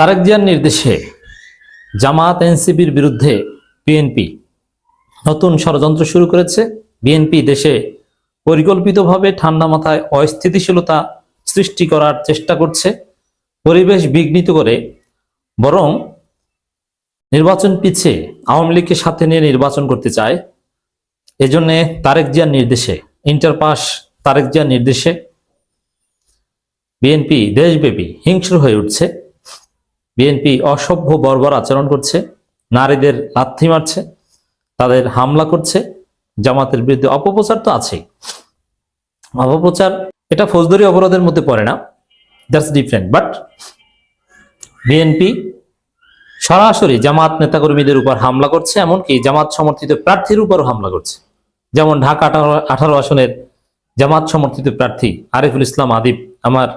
তারেক জিয়ার নির্দেশে জামাত এনসিপির বিরুদ্ধে বিএনপি নতুন ষড়যন্ত্র শুরু করেছে। বিএনপি দেশে পরিকল্পিতভাবে ঠান্ডা মাথায় অস্থিতিশীলতা সৃষ্টি করার চেষ্টা করছে। পরিবেশ বিঘ্নিত করে বরং নির্বাচন পিছিয়ে আওয়ামী লীগকে সাথে নিয়ে নির্বাচন করতে চায়। এজন্যে তারেক জিয়ার নির্দেশে, ইন্টার পাস তারেক জিয়ার নির্দেশে বিএনপি দেশব্যাপী হিংস্র হয়ে উঠছে। বিএনপি অসভ্য বর্বর আচরণ করছে, নারীদের লাথি মারছে, তাদের হামলা করছে, জামাতের বিরুদ্ধে অপপ্রচার তো আছেই। অপপ্রচার, এটা ফৌজদারি অপরাধের মধ্যে পড়ে না, দ্যাটস ডিফারেন্ট, বাট বিএনপি সরাসরি জামাত নেতাকর্মীদের উপর হামলা করছে, এমনকি জামাত সমর্থিত প্রার্থীর উপরও হামলা করছে। যেমন ঢাকা আঠারো আসনের জামাত সমর্থিত প্রার্থী আরিফুল ইসলাম আদিব, আমার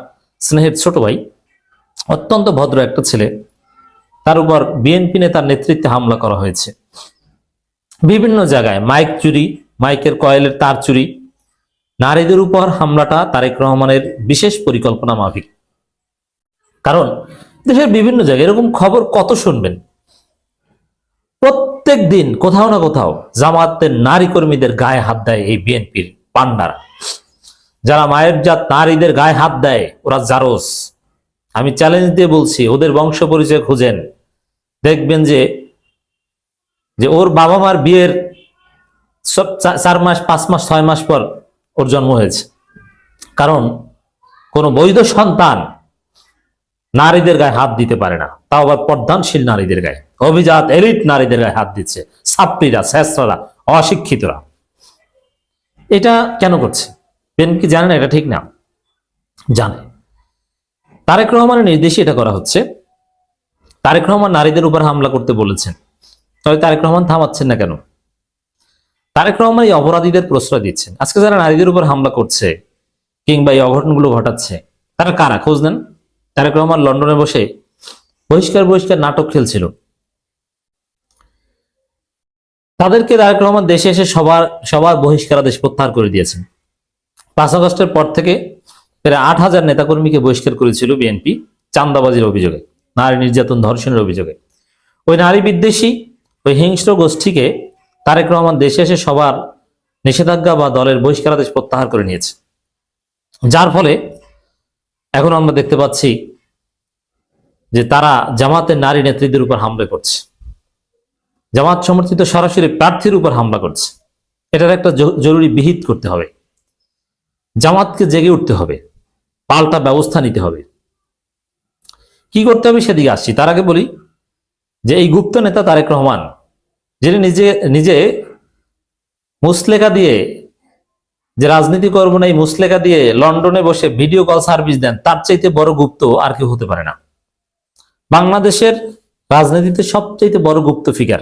স্নেহের ছোট ভাই অত্যন্ত ভদ্র একটা ছেলে। তার উপর বিএনপি নেতার নেতৃত্বে হামলা করা হয়েছে। বিভিন্ন জায়গায় মাইক চুরি, মাইকের কয়েলের তার চুরি, নারীদের উপর হামলাটা তারেক রহমানের বিশেষ পরিকল্পনা মাফিক। কারণ দেশের বিভিন্ন জায়গায় এরকম খবর কত শুনবেন? প্রত্যেক দিন কোথাও না কোথাও জামাতের নারী কর্মীদের গায়ে হাত দেয় এই বিএনপির পান্ডারা যারা মায়ের জাত নারীদের গায়ে হাত দেয়, ওরা জারস। আমি চ্যালেঞ্জ দিয়ে বলছি, ওদের বংশ পরিচয় খুঁজেন। দেখবেন যে যে ওর বাবা মার বিয়ের সব চার মাস, পাঁচ মাস, ছয় মাস পর ওর জন্ম হয়েছে। কারণ কোনো বৈধ সন্তান নারীদের গায়ে হাত দিতে পারে না। তাও আবার পর্দানশীল নারীদের গায়ে। অভিজাত এলিট নারীদের গায়ে হাত দিচ্ছে। ছাত্রীরা শ্রেষ্ঠরা অশিক্ষিতরা। এটা কেন করছে? কি জানে না, এটা ঠিক না। জানে। তারেক রহমানের নির্দেশে এটা করা হচ্ছে। তারেক রহমান নারীদের উপর হামলা করতে বলেছেন। তবে তারেক রহমান থামাচ্ছেন না কেন? তারেক রহমান এই অপরাধীদের প্রশ্রয় দিচ্ছেন। আজকে যারা নারীদের উপর হামলা করছে কিংবা এই অঘটনগুলো ঘটাচ্ছে, তারা কারা? খোঁজ নেন। তারেক রহমান লন্ডনে বসে বহিষ্কার বহিষ্কার নাটক খেলছিল। তাদেরকে তারেক রহমান দেশে এসে সবার সবার বহিষ্কার বহিষ্কারাদেশ প্রত্যাহার করে দিয়েছেন। পাঁচ আগস্টের পর থেকে প্রায় আট হাজার নেতাকর্মীকে বহিষ্কার করেছিল বিএনপি চান্দাবাজির অভিযোগে, নারী নির্যাতন ধর্ষণের অভিযোগে। ওই নারী বিদ্বেষী, ওই হিংস্র গোষ্ঠীকে তারেক রহমান দেশে এসে সবার নিষেধাজ্ঞা বা দলের বহিষ্কারাদেশ প্রত্যাহার করে নিয়েছে। যার ফলে এখন আমরা দেখতে পাচ্ছি যে তারা জামাতের নারী নেত্রীদের উপর হামলা করছে। জামাত সমর্থিত সরাসরি প্রার্থীর উপর হামলা করছে। এটার একটা জরুরি বিহিত করতে হবে। জামাতকে জেগে উঠতে হবে। পাল্টা ব্যবস্থা নিতে হবে। কি করতে হবে সেদিকে আসছি। তার আগে বলি যে এই গুপ্ত নেতা তারেক রহমান, যিনি নিজে নিজে মুসলেখা দিয়ে যে রাজনীতি করব না, এই মুসলেখা দিয়ে লন্ডনে বসে ভিডিও কল সার্ভিস দেন, তার চাইতে বড় গুপ্ত আর কেউ হতে পারে না। বাংলাদেশের রাজনীতিতে সবচাইতে বড় গুপ্ত ফিগার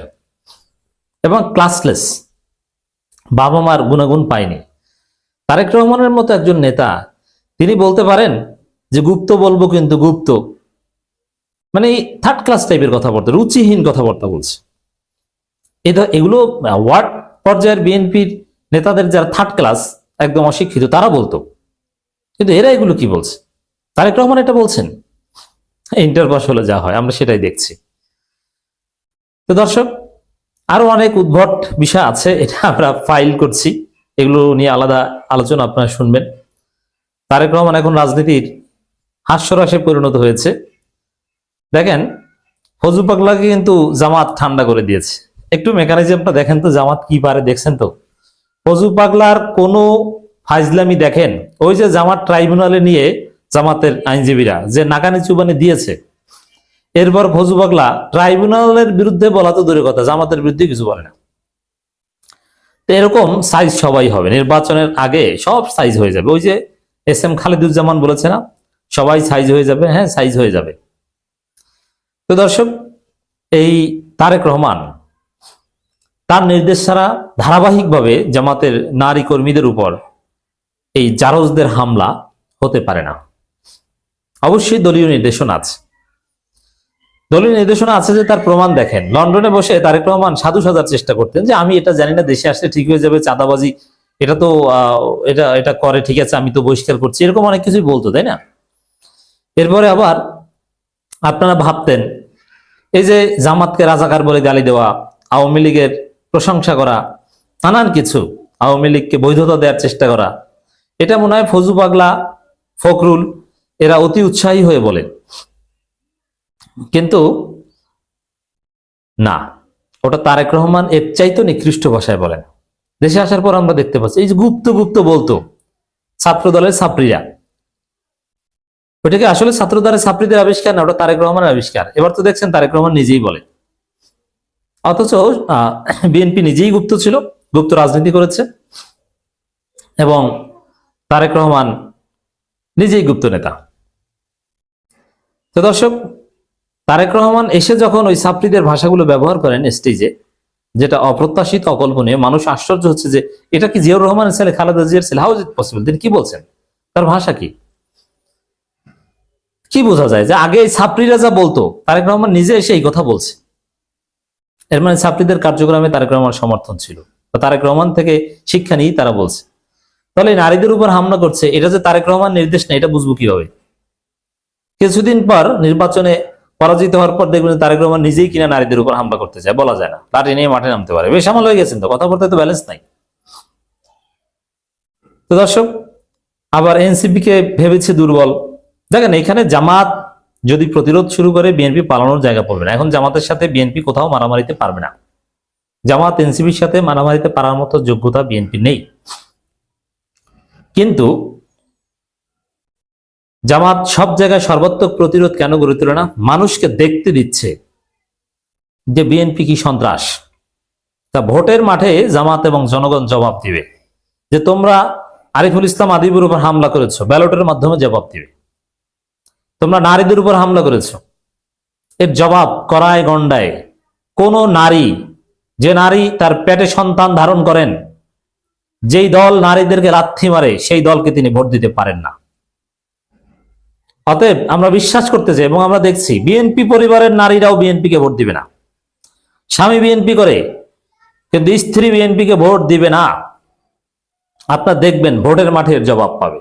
এবং ক্লাসলেস বাবা মার গুণাগুণ পায়নি। তারেক রহমানের মতো একজন নেতা তিনি বলতে পারেন যে গুপ্ত বলব কিন্তু গুপ্ত। মানে থার্ড ক্লাস টাইপের কথাবার্তা, রুচিহীন কথাবার্তা বলছে। এটা এগুলো ওয়ার্ড পর্যায়ের বিএনপির নেতাদের যারা থার্ড ক্লাস একদম অশিক্ষিত, তারা বলতো। কিন্তু এরা এগুলো কি বলছে? তারেক রহমান এটা বলছেন। ইন্টার পাস হলে যা হয়, আমরা সেটাই দেখছি। তো দর্শক, আরও অনেক উদ্ভট বিষয় আছে, এটা আমরা ফাইল করছি। এগুলো নিয়ে আলাদা আলোচনা আপনারা শুনবেন। তারেক রহমান এখন রাজনীতির হাস্যরসে পরিণত হয়েছে। দেখেন ফজু পাগলাকে কিন্তু জামাত ঠান্ডা করে দিয়েছে। একটু মেকানিজমটা দেখেন তো, জামাত কি পারে দেখছেন তো? ফজু পাগলার কোনো ফাইজলামি দেখেন? ওই যে জামাত ট্রাইব্যুনালে নিয়ে জামাতের আইনজীবীরা যে নাকানি চুবানি দিয়েছে। এরপর ফজু পাগলা ট্রাইব্যুনালের বিরুদ্ধে বলা তো দূরের কথা, জামাতের বিরুদ্ধে কিছু বলে না। তো এরকম সাইজ সবাই হবে। নির্বাচনের আগে সব সাইজ হয়ে যাবে। ওই যে এস এম খালিদুজ্জামান বলেছে না? সবাই সাইজ হয়ে যাবে হ্যাঁ সাইজ হয়ে যাবে। তো দর্শক, এই তারেক রহমান, তার নির্দেশ ছাড়া ধারাবাহিকভাবে জামাতের নারী কর্মীদের উপর এই জারজদের হামলা হতে পারে না। অবশ্যই দলীয় নির্দেশনা আছে। দলীয় নির্দেশনা আছে যে তার প্রমাণ দেখেন। লন্ডনে বসে তারেক রহমান সাধু সাজার চেষ্টা করতেন যে আমি এটা জানি না, দেশে আসলে ঠিক হয়ে যাবে, চাঁদাবাজি এটা তো এটা এটা করে, ঠিক আছে, আমি তো বহিষ্কার করছি। এরকম অনেক কিছুই বলতো, তাই না? এরপরে আবার আপনারা ভাবতেন, এই যে জামাতকে রাজাকার বলে গালি দেওয়া, আওয়ামী লীগের প্রশংসা করা, নানান কিছু, আওয়ামী লীগকে বৈধতা দেওয়ার চেষ্টা করা, এটা মনে হয় ফজু পাগলা, ফখরুল, এরা অতি উৎসাহী হয়ে বলেন। কিন্তু না, ওটা তারেক রহমান এর চাইতো নিকৃষ্ট ভাষায় বলেন। দেশে আসার পর আমরা দেখতে পাচ্ছি, এই যে গুপ্ত গুপ্ত বলতো ছাত্র দলের ছাত্রীরা। ওইটাকে আসলে ছাত্র দলের ছাত্রীদের আবিষ্কার না, ওটা তারেক রহমানের আবিষ্কার। এবার তো দেখছেন তারেক রহমান নিজেই বলে। অথচ বিএনপি নিজেই গুপ্ত ছিল, গুপ্ত রাজনীতি করেছে, এবং তারেক রহমান নিজেই গুপ্ত নেতা। তো দর্শক, তারেক রহমান এসে যখন ওই ছাত্রীদের ভাষাগুলো ব্যবহার করেন স্টেজে যেটা অপ্রত্যাশিত অকল্পনীয়। মানুষ আশ্চর্য হচ্ছে যে, এটা কি জিয়াউর রহমানের ছেলে, খালেদা জিয়ার ছেলে? হাউ ইজ ইট পসিবল তিনি কি বলছেন? তার ভাষা কি? কি বোঝা যায় যে আগে ছাত্রীরা যা বলতো, তারেক রহমান নিজে এসে এই কথা বলছে। এর মানে ছাত্রীদের কার্যক্রমে তারেক রহমান সমর্থন ছিল। তারেক রহমান থেকে শিক্ষা নিয়েই তারা বলছে। তাহলে নারীদের উপর হামলা করছে, এটা যে তারেক রহমান নির্দেশ নেই এটা বুঝব কীভাবে? কিছুদিন পর নির্বাচনে পরাজিত হওয়ার পর দেখবেন তারেক রহমান নিজেই কিনা নারীদের উপর হামলা করতে চায় বলা যায় না। লাঠি নিয়ে মাঠে নামতে পারে। বেশ আমল হয়ে গেছেন তো, কথা বলতে তো ব্যালেন্স নাই। তো দর্শক, আবার এনসিপি কে ভেবেছে দুর্বল। দেখেন, এখানে জামাত যদি প্রতিরোধ শুরু করে বিএনপি পালানোর জায়গা পড়বে না। এখন জামাতের সাথে বিএনপি কোথাও মারামারিতে পারবে না। জামাত এনসিপির সাথে মারামারিতে পারার মতো যোগ্যতা বিএনপি নেই। কিন্তু জামাত সব জায়গায় সর্বাত্মক প্রতিরোধ কেন গড়ে তোলে না? মানুষকে দেখতে দিচ্ছে যে বিএনপি কি সন্ত্রাস। তা ভোটের মাঠে জামাত এবং জনগণ জবাব দিবে। যে তোমরা আরিফুল ইসলাম আদিবুর উপর হামলা করেছ, ব্যালটের মাধ্যমে জবাব দিবে। তোমরা নারীদের উপর হামলা করেছ। এর জবাব করায় গন্ডায় কোন নারী, যে নারী তার পেটে সন্তান ধারণ করেন, যেই দল নারীদেরকে লাথি মারে, সেই দলকে তিনি ভোট দিতে পারেন না। অতএব আমরা বিশ্বাস করতে চাই এবং আমরা দেখছি বিএনপি পরিবারের নারীরাও বিএনপিকে ভোট দিবে না। স্বামী বিএনপি করে, কিন্তু স্ত্রী বিএনপিকে ভোট দিবে না। আপনারা দেখবেন ভোটের মাঠের জবাব পাবে।